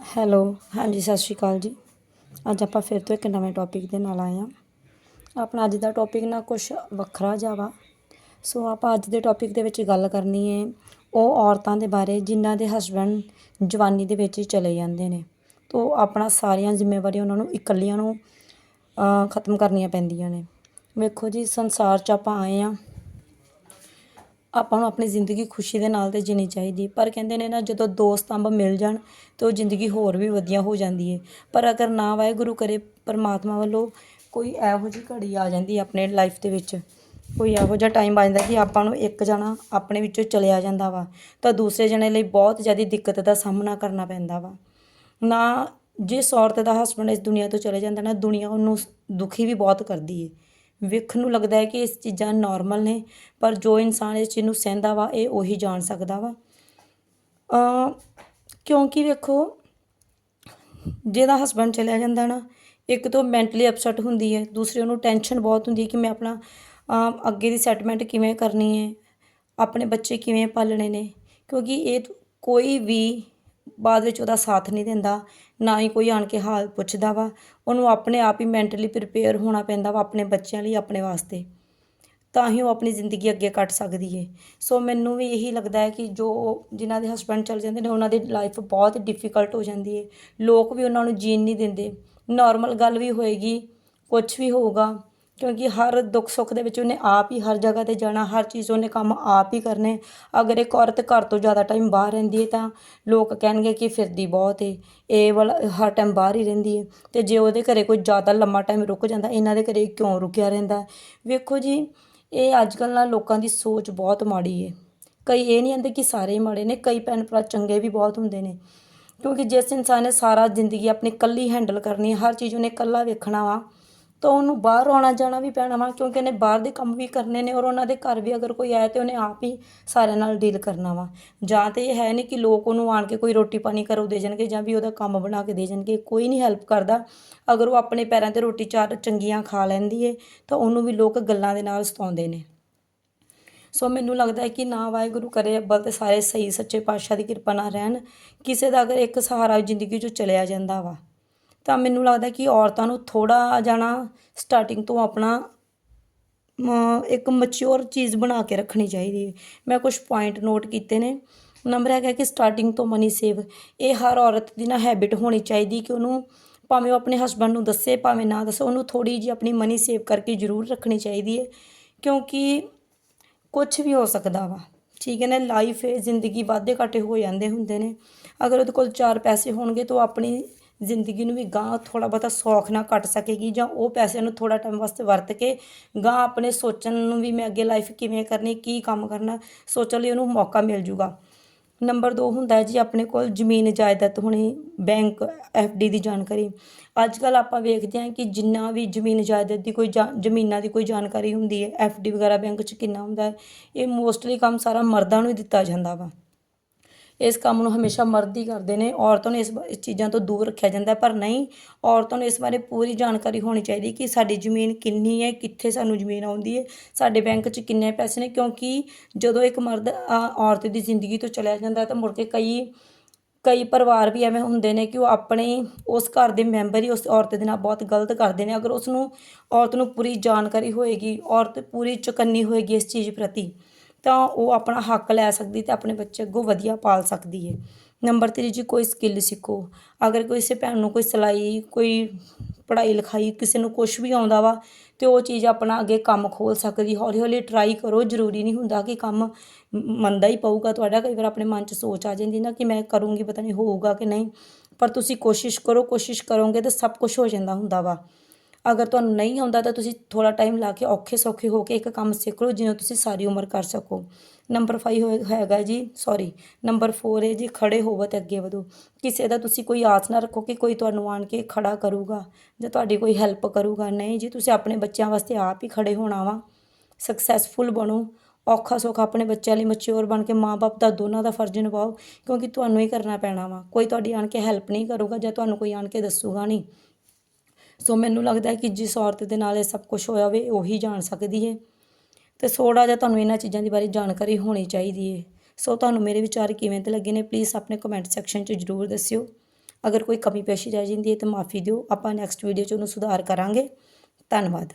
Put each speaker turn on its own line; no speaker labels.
Hello, ਹਾਂਜੀ, ਸਤਿ ਸ਼੍ਰੀ ਅਕਾਲ ਜੀ। ਅੱਜ ਆਪਾਂ ਫਿਰ ਤੋਂ ਇੱਕ ਨਵੇਂ ਟੌਪਿਕ ਦੇ ਨਾਲ ਆਏ ਹਾਂ। ਆਪਣਾ ਅੱਜ ਦਾ ਟੌਪਿਕ ਨਾ ਕੁਝ ਵੱਖਰਾ ਜਿਹਾ ਵਾ। ਸੋ ਆਪਾਂ ਅੱਜ ਦੇ ਟੌਪਿਕ ਦੇ ਵਿੱਚ ਗੱਲ ਕਰਨੀ ਹੈ ਉਹ ਔਰਤਾਂ ਦੇ ਬਾਰੇ, ਜਿਨ੍ਹਾਂ ਦੇ ਹਸਬੈਂਡ ਜਵਾਨੀ ਦੇ ਵਿੱਚ ਹੀ ਚਲੇ ਜਾਂਦੇ ਨੇ। ਤੋ ਆਪਣਾ ਸਾਰੀਆਂ ਜ਼ਿੰਮੇਵਾਰੀਆਂ ਉਹਨਾਂ ਨੂੰ ਇਕੱਲੀਆਂ ਨੂੰ ਖਤਮ ਕਰਨੀਆਂ ਪੈਂਦੀਆਂ ਨੇ। ਵੇਖੋ ਜੀ, ਸੰਸਾਰ 'ਚ ਆਪਾਂ ਆਏ ਹਾਂ। ਆਪਾਂ ਨੂੰ ਆਪਣੀ ਜ਼ਿੰਦਗੀ ਖੁਸ਼ੀ ਦੇ ਨਾਲ ਤੇ ਜੀਣੀ ਚਾਹੀਦੀ ਪਰ ਕਹਿੰਦੇ ਨੇ ਨਾ, ਜਦੋਂ ਦੋ ਸਤੰਭ ਮਿਲ ਜਾਣ ਤੇ ਉਹ ਜ਼ਿੰਦਗੀ ਹੋਰ ਵੀ ਵਧੀਆ ਹੋ ਜਾਂਦੀ ਹੈ। ਪਰ ਅਗਰ ਨਾ ਵਾਹਿਗੁਰੂ ਕਰੇ, ਪਰਮਾਤਮਾ ਵੱਲੋਂ ਕੋਈ ਇਹੋ ਜਿਹੀ ਘੜੀ ਆ ਜਾਂਦੀ ਆਪਣੇ ਲਾਈਫ ਦੇ ਵਿੱਚ। ਕੋਈ ਇਹੋ ਜਿਹਾ ਟਾਈਮ ਆ ਜਾਂਦਾ ਕਿ ਆਪਾਂ ਨੂੰ ਇੱਕ ਜਣਾ ਆਪਣੇ ਵਿੱਚੋਂ ਚਲਿਆ ਜਾਂਦਾ ਵਾ, ਤਾਂ ਦੂਸਰੇ ਜਣੇ ਲਈ ਬਹੁਤ ਜ਼ਿਆਦਾ ਦਿੱਕਤ ਦਾ ਸਾਹਮਣਾ ਕਰਨਾ ਪੈਂਦਾ ਵਾ। ਨਾ ਜਿਸ ਔਰਤ ਦਾ ਹਸਬੰਡ ਇਸ ਦੁਨੀਆ ਤੋਂ ਚਲੇ ਜਾਂਦਾ, ਨਾ ਦੁਨੀਆ ਉਹਨੂੰ ਦੁਖੀ ਵੀ ਬਹੁਤ ਕਰਦੀ ਹੈ। ਵੇਖਣ ਨੂੰ ਲੱਗਦਾ ਹੈ ਕਿ ਇਸ ਚੀਜ਼ਾਂ ਨਾਰਮਲ ਨੇ, ਪਰ ਜੋ ਇਨਸਾਨ ਇਸ ਚੀਜ਼ ਨੂੰ ਸਹਿੰਦਾ ਵਾ, ਇਹ ਉਹੀ ਜਾਣ ਸਕਦਾ ਵਾ। ਕਿਉਂਕਿ ਵੇਖੋ, ਜਿਹਦਾ ਹਸਬੰਡ ਚਲਿਆ ਜਾਂਦਾ ਨਾ, ਇੱਕ ਤਾਂ ਮੈਂਟਲੀ ਅਪਸੈਟ ਹੁੰਦੀ ਹੈ, ਦੂਸਰੀ ਉਹਨੂੰ ਟੈਨਸ਼ਨ ਬਹੁਤ ਹੁੰਦੀ ਹੈ ਕਿ ਮੈਂ ਆਪਣਾ ਅੱਗੇ ਦੀ ਸੈਟਲਮੈਂਟ ਕਿਵੇਂ ਕਰਨੀ ਹੈ, ਆਪਣੇ ਬੱਚੇ ਕਿਵੇਂ ਪਾਲਣੇ ਨੇ, ਕਿਉਂਕਿ ਇਹ ਕੋਈ ਵੀ ਬਾਅਦ ਵਿੱਚ ਉਹਦਾ ਸਾਥ ਨਹੀਂ ਦਿੰਦਾ ਨਾ ਹੀ ਕੋਈ ਆਣ ਕੇ ਹਾਲ ਪੁੱਛਦਾ ਵਾ। ਉਹਨੂੰ ਆਪਣੇ ਆਪ ਹੀ ਮੈਂਟਲੀ ਪ੍ਰਿਪੇਅਰ ਹੋਣਾ ਪੈਂਦਾ ਵਾ ਆਪਣੇ ਬੱਚਿਆਂ ਲਈ, ਆਪਣੇ ਵਾਸਤੇ। ਤਾਂ ਹੀ ਉਹ ਆਪਣੀ ਜ਼ਿੰਦਗੀ ਅੱਗੇ ਕੱਟ ਸਕਦੀ ਹੈ ਸੋ ਮੈਨੂੰ ਵੀ ਇਹੀ ਲੱਗਦਾ ਹੈ ਕਿ ਜੋ ਜਿਨ੍ਹਾਂ ਦੇ ਹਸਬੰਡ ਚਲ ਜਾਂਦੇ ਨੇ, ਉਹਨਾਂ ਦੀ ਲਾਈਫ ਬਹੁਤ ਡਿਫਿਕਲਟ ਹੋ ਜਾਂਦੀ ਹੈ ਲੋਕ ਵੀ ਉਹਨਾਂ ਨੂੰ ਜੀਣ ਨਹੀਂ ਦਿੰਦੇ। ਨਾਰਮਲ ਗੱਲ ਵੀ ਹੋਏਗੀ ਕੁਝ ਵੀ ਹੋਊਗਾ। ਕਿਉਂਕਿ ਹਰ ਦੁੱਖ ਸੁੱਖ ਦੇ ਵਿੱਚ ਉਹਨੇ ਆਪ ਹੀ ਹਰ ਜਗ੍ਹਾ ਤੇ ਜਾਣਾ, ਹਰ ਚੀਜ਼ ਉਹਨੇ ਕੰਮ ਆਪ ਹੀ ਕਰਨੇ। ਅਗਰ ਇੱਕ ਔਰਤ ਘਰ ਤੋਂ ਜ਼ਿਆਦਾ ਟਾਈਮ ਬਾਹਰ ਰਹਿੰਦੀ ਹੈ ਤਾਂ ਲੋਕ ਕਹਿਣਗੇ ਕਿ ਫਿਰਦੀ ਬਹੁਤ ਏ। ਇਹ ਵਾਲਾ, ਹਰ ਟਾਈਮ ਬਾਹਰ ਹੀ ਰਹਿੰਦੀ ਹੈ ਤੇ ਜੇ ਉਹਦੇ ਘਰੇ ਕੋਈ ਜ਼ਿਆਦਾ ਲੰਮਾ ਟਾਈਮ ਰੁਕ ਜਾਂਦਾ, ਇਹਨਾਂ ਦੇ ਘਰੇ ਕਿਉਂ ਰੁਕਿਆ ਰਹਿੰਦਾ? ਵੇਖੋ ਜੀ, ਇਹ ਅੱਜ ਕੱਲ੍ਹ ਨਾਲ ਲੋਕਾਂ ਦੀ ਸੋਚ ਬਹੁਤ ਮਾੜੀ ਹੈ ਕਈ ਇਹ ਨਹੀਂ ਕਹਿੰਦੇ ਕਿ ਸਾਰੇ ਹੀ ਮਾੜੇ ਨੇ, ਕਈ ਭੈਣ ਭਰਾ ਚੰਗੇ ਵੀ ਬਹੁਤ ਹੁੰਦੇ ਨੇ। ਕਿਉਂਕਿ ਜਿਸ ਇਨਸਾਨ ਨੇ ਸਾਰਾ ਜ਼ਿੰਦਗੀ ਆਪਣੀ ਇਕੱਲੀ ਹੈਂਡਲ ਕਰਨੀ ਹਰ ਚੀਜ਼ ਉਹਨੇ ਇਕੱਲਾ ਵੇਖਣਾ ਵਾ। ਤਾਂ ਉਹਨੂੰ ਬਾਹਰ ਆਉਣਾ ਜਾਣਾ ਵੀ ਪੈਣਾ ਵਾ, ਕਿਉਂਕਿ ਉਹਨੇ ਬਾਹਰ ਦੇ ਕੰਮ ਵੀ ਕਰਨੇ ਨੇ ਔਰ ਉਹਨਾਂ ਦੇ ਘਰ ਵੀ ਅਗਰ ਕੋਈ ਆਇਆ ਤੇ ਉਹਨੇ ਆਪ ਹੀ ਸਾਰਿਆਂ ਨਾਲ ਡੀਲ ਕਰਨਾ ਵਾ। ਜਾਂ ਤੇ ਇਹ ਹੈ ਨਹੀਂ ਕਿ ਲੋਕ ਉਹਨੂੰ ਆਣ ਕੇ ਕੋਈ ਰੋਟੀ ਪਾਣੀ ਕਰੋ ਦੇ ਜਾਣਗੇ ਜਾਂ ਵੀ ਉਹਦਾ ਕੰਮ ਬਣਾ ਕੇ ਦੇ ਜਾਣਗੇ, ਕੋਈ ਨਹੀਂ ਹੈਲਪ ਕਰਦਾ। ਅਗਰ ਉਹ ਆਪਣੇ ਪੈਰਾਂ ਤੇ ਰੋਟੀ ਚਾਰ ਚੰਗੀਆਂ ਖਾ ਲੈਂਦੀ ਏ, ਤਾਂ ਉਹਨੂੰ ਵੀ ਲੋਕ ਗੱਲਾਂ ਦੇ ਨਾਲ ਸਤਾਉਂਦੇ ਨੇ। ਸੋ ਮੈਨੂੰ ਲੱਗਦਾ ਹੈ ਕਿ ਨਾ ਵਾਹਿਗੁਰੂ ਕਰੇ ਅੱਬਲ ਤੇ ਸਾਰੇ ਸਹੀ ਸੱਚੇ ਪਾਤਸ਼ਾਹ ਦੀ ਕਿਰਪਾ ਨਾਲ ਰਹਿਣ, ਕਿਸੇ ਦਾ ਅਗਰ ਇੱਕ ਸਹਾਰਾ ਜ਼ਿੰਦਗੀ 'ਚੋਂ ਚਲਿਆ ਜਾਂਦਾ ਵਾ। ਤਾਂ ਮੈਨੂੰ ਲੱਗਦਾ ਕਿ ਔਰਤਾਂ ਨੂੰ ਥੋੜਾ ਜਾਣਾ ਸਟਾਰਟਿੰਗ ਤੋਂ ਆਪਣਾ ਇੱਕ ਮੈਚੁਰ ਚੀਜ਼ ਬਣਾ ਕੇ ਰੱਖਣੀ ਚਾਹੀਦੀ ਹੈ। ਮੈਂ ਕੁਝ ਪੁਆਇੰਟ ਨੋਟ ਕੀਤੇ ਨੇ। ਨੰਬਰ ਹੈਗਾ ਕਿ ਸਟਾਰਟਿੰਗ ਤੋਂ ਮਨੀ ਸੇਵ ਇਹ ਹਰ ਔਰਤ ਦੀ ਨਾ ਹੈਬਿਟ ਹੋਣੀ ਚਾਹੀਦੀ ਕਿ ਉਹਨੂੰ ਭਾਵੇਂ ਉਹ ਆਪਣੇ ਹਸਬੰਡ ਨੂੰ ਦੱਸੇ, ਭਾਵੇਂ ਨਾ ਦੱਸੇ, ਉਹਨੂੰ ਥੋੜੀ ਜਿਹੀ ਆਪਣੀ ਮਨੀ ਸੇਵ ਕਰਕੇ ਜ਼ਰੂਰ ਰੱਖਣੀ ਚਾਹੀਦੀ ਹੈ। ਕਿਉਂਕਿ ਕੁਝ ਵੀ ਹੋ ਸਕਦਾ ਵਾ। ਠੀਕ ਹੈ ਨਾ? ਲਾਈਫ ਹੈ ਜ਼ਿੰਦਗੀ ਵਾਧੇ ਘਾਟੇ ਹੋ ਜਾਂਦੇ ਹੁੰਦੇ ਨੇ। ਅਗਰ ਉਹਦੇ ਕੋਲ ਚਾਰ ਪੈਸੇ ਹੋਣਗੇ ਤਾਂ ਉਹ ਆਪਣੀ ਜ਼ਿੰਦਗੀ ਨੂੰ ਵੀ ਗਾਂ ਥੋੜਾ ਬਹੁਤਾ ਸੌਖ ਨਾਲ ਕੱਟ ਸਕੇਗੀ ਜਾਂ ਉਹ ਪੈਸੇ ਨੂੰ ਥੋੜਾ ਟਾਈਮ ਵਾਸਤੇ ਵਰਤ ਕੇ ਗਾਂ ਆਪਣੇ ਸੋਚਣ ਨੂੰ ਵੀ ਮੈਂ ਅੱਗੇ ਲਾਈਫ ਕਿਵੇਂ ਕਰਨੀ, ਕੀ ਕੰਮ ਕਰਨਾ, ਸੋਚਣ ਲਈ ਉਹਨੂੰ ਮੌਕਾ ਮਿਲ ਜੂਗਾ। ਨੰਬਰ 2 ਹੁੰਦਾ ਹੈ ਜੀ, ਆਪਣੇ ਕੋਲ ਜ਼ਮੀਨ ਜਾਇਦਾਦ ਹੋਣੀ ਬੈਂਕ ਡੀ ਦੀ ਜਾਣਕਾਰੀ। ਅੱਜ ਕੱਲ ਆਪਾਂ ਵੇਖਦੇ ਹਾਂ ਕਿ ਜਿੰਨਾ ਵੀ ਜ਼ਮੀਨ ਜਾਇਦਾਦ ਦੀ ਕੋਈ ਜਾ- ਜ਼ਮੀਨਾਂ ਦੀ ਕੋਈ ਜਾਣਕਾਰੀ ਹੁੰਦੀ ਹੈ ਡੀ ਵਗੈਰਾ ਬੈਂਕ 'ਚ ਕਿੰਨਾ ਹੁੰਦਾ ਹੈ, ਇਹ ਮੋਸਟਲੀ ਕੰਮ ਸਾਰਾ ਮਰਦਾਂ ਨੂੰ ਹੀ ਦਿੱਤਾ ਜਾਂਦਾ ਵਾ। ਇਸ ਕੰਮ ਨੂੰ ਹਮੇਸ਼ਾ ਮਰਦ ਹੀ ਕਰਦੇ ਨੇ। ਔਰਤਾਂ ਨੂੰ ਇਸ ਚੀਜ਼ਾਂ ਤੋਂ ਦੂਰ ਰੱਖਿਆ ਜਾਂਦਾ ਪਰ ਨਹੀਂ, ਔਰਤਾਂ ਨੂੰ ਇਸ ਬਾਰੇ ਪੂਰੀ ਜਾਣਕਾਰੀ ਹੋਣੀ ਚਾਹੀਦੀ ਕਿ ਸਾਡੀ ਜ਼ਮੀਨ ਕਿੰਨੀ ਹੈ, ਕਿੱਥੇ ਸਾਨੂੰ ਜ਼ਮੀਨ ਆਉਂਦੀ ਹੈ, ਸਾਡੇ ਬੈਂਕ 'ਚ ਕਿੰਨੇ ਪੈਸੇ ਨੇ, ਕਿਉਂਕਿ ਜਦੋਂ ਇੱਕ ਮਰਦ ਔਰਤ ਦੀ ਜ਼ਿੰਦਗੀ ਤੋਂ ਚਲਿਆ ਜਾਂਦਾ ਤਾਂ ਮੁੜ ਕੇ ਕਈ ਕਈ ਪਰਿਵਾਰ ਵੀ ਐਵੇਂ ਹੁੰਦੇ ਨੇ ਕਿ ਉਹ ਆਪਣੇ, ਉਸ ਘਰ ਦੇ ਮੈਂਬਰ ਹੀ ਉਸ ਔਰਤ ਦੇ ਨਾਲ ਬਹੁਤ ਗਲਤ ਕਰਦੇ ਨੇ। ਅਗਰ ਉਸ ਨੂੰ, ਔਰਤ ਨੂੰ ਪੂਰੀ ਜਾਣਕਾਰੀ ਹੋਏਗੀ, ਔਰਤ ਪੂਰੀ ਚੁਕੰਨੀ ਹੋਏਗੀ ਇਸ ਚੀਜ਼ ਪ੍ਰਤੀ ਤਾਂ ਉਹ ਆਪਣਾ ਹੱਕ ਲੈ ਸਕਦੀ ਤੇ ਆਪਣੇ ਬੱਚੇ ਅੱਗੋਂ ਵਧੀਆ ਪਾਲ ਸਕਦੀ ਹੈ ਨੰਬਰ 3 ਜੀ, ਕੋਈ ਸਕਿੱਲ ਸਿੱਖੋ। ਅਗਰ ਕਿਸੇ ਭੈਣ ਨੂੰ ਕੋਈ ਸਿਲਾਈ, ਕੋਈ ਪੜ੍ਹਾਈ ਲਿਖਾਈ ਕਿਸੇ ਨੂੰ ਕੁਝ ਵੀ ਆਉਂਦਾ ਵਾ ਤੇ ਉਹ ਚੀਜ਼ ਆਪਣਾ ਅੱਗੇ ਕੰਮ ਖੋਲ ਸਕਦੀ ਹੌਲੀ ਹੌਲੀ ਟਰਾਈ ਕਰੋ। ਜ਼ਰੂਰੀ ਨਹੀਂ ਹੁੰਦਾ ਕਿ ਕੰਮ ਮ- ਮੰਦਾ ਹੀ ਪਊਗਾ। ਤੁਹਾਡਾ ਕਈ ਵਾਰ ਆਪਣੇ ਮਨ 'ਚ ਸੋਚ ਆ ਜਾਂਦੀ ਨਾ ਕਿ ਮੈਂ ਕਰੂੰਗੀ, ਪਤਾ ਨਹੀਂ ਹੋਊਗਾ ਕਿ ਨਹੀਂ। ਪਰ ਤੁਸੀਂ ਕੋਸ਼ਿਸ਼ ਕਰੋ, ਕੋਸ਼ਿਸ਼ ਕਰੋਗੇ ਤਾਂ ਸਭ ਕੁਝ ਹੋ ਜਾਂਦਾ ਹੁੰਦਾ ਵਾ। ਅਗਰ ਤੁਹਾਨੂੰ ਨਹੀਂ ਆਉਂਦਾ ਤਾਂ ਤੁਸੀਂ ਥੋੜਾ ਟਾਈਮ ਲਾ ਕੇ ਔਖੇ ਸੌਖੇ ਹੋ ਕੇ ਇੱਕ ਕੰਮ ਸਿੱਖ ਲਓ ਜਿਹਨੂੰ ਤੁਸੀਂ ਸਾਰੀ ਉਮਰ ਕਰ ਸਕੋ। ਨੰਬਰ 5 ਹੈਗਾ ਜੀ ਸੌਰੀ ਨੰਬਰ 4 ਹੈ ਜੀ ਖੜੇ ਹੋਵੋ ਤੇ ਅੱਗੇ ਵਧੋ। ਕਿਸੇ ਦਾ ਤੁਸੀਂ ਕੋਈ ਆਸ ਨਾ ਰੱਖੋ ਕਿ ਕੋਈ ਤੁਹਾਨੂੰ ਆਣ ਕੇ ਖੜਾ ਕਰੂਗਾ ਜਾਂ ਤੁਹਾਡੀ ਕੋਈ ਹੈਲਪ ਕਰੂਗਾ। ਨਹੀਂ ਜੀ, ਤੁਸੀਂ ਆਪਣੇ ਬੱਚਿਆਂ ਵਾਸਤੇ ਆਪ ਹੀ ਖੜੇ ਹੋਣਾ ਵਾ। ਸਕਸੈਸਫੁਲ ਬਣੋ। ਔਖਾ ਸੌਖਾ ਆਪਣੇ ਬੱਚਿਆਂ ਲਈ ਮੈਚੁਰ ਬਣ ਕੇ ਮਾਪੇ ਦਾ ਦੋਨਾਂ ਦਾ ਫਰਜ਼ ਨਿਭਾਓ ਕਿਉਂਕਿ ਤੁਹਾਨੂੰ ਹੀ ਕਰਨਾ ਪੈਣਾ ਵਾ। ਕੋਈ ਤੁਹਾਡੀ ਆਣ ਕੇ ਹੈਲਪ ਨਹੀਂ ਕਰੂਗਾ ਜਾਂ ਤੁਹਾਨੂੰ ਕੋਈ ਆਣ ਕੇ ਦੱਸੂਗਾ ਨਹੀਂ। ਸੋ ਮੈਨੂੰ ਲੱਗਦਾ ਕਿ ਜਿਸ ਔਰਤ ਦੇ ਨਾਲ ਇਹ ਸਭ ਕੁਝ ਹੋਇਆ ਹੋਵੇ, ਉਹੀ ਜਾਣ ਸਕਦੀ ਹੈ। ਤੇ ਥੋੜ੍ਹਾ ਜਿਹਾ ਤੁਹਾਨੂੰ ਇਹਨਾਂ ਚੀਜ਼ਾਂ ਦੇ ਬਾਰੇ ਜਾਣਕਾਰੀ ਹੋਣੀ ਚਾਹੀਦੀ ਹੈ। ਸੋ ਤੁਹਾਨੂੰ ਮੇਰੇ ਵਿਚਾਰ ਕਿਵੇਂ ਦੇ ਲੱਗੇ ਨੇ ਪਲੀਜ਼ ਆਪਣੇ ਕਮੈਂਟ ਸੈਕਸ਼ਨ 'ਚ ਜ਼ਰੂਰ ਦੱਸਿਓ। ਅਗਰ ਕੋਈ ਕਮੀ ਪੇਸ਼ੀ ਰਹਿ ਜਾਂਦੀ ਹੈ ਤਾਂ ਮਾਫੀ ਦਿਓ। ਆਪਾਂ ਨੈਕਸਟ ਵੀਡੀਓ 'ਚ ਉਹਨੂੰ ਸੁਧਾਰ ਕਰਾਂਗੇ। ਧੰਨਵਾਦ।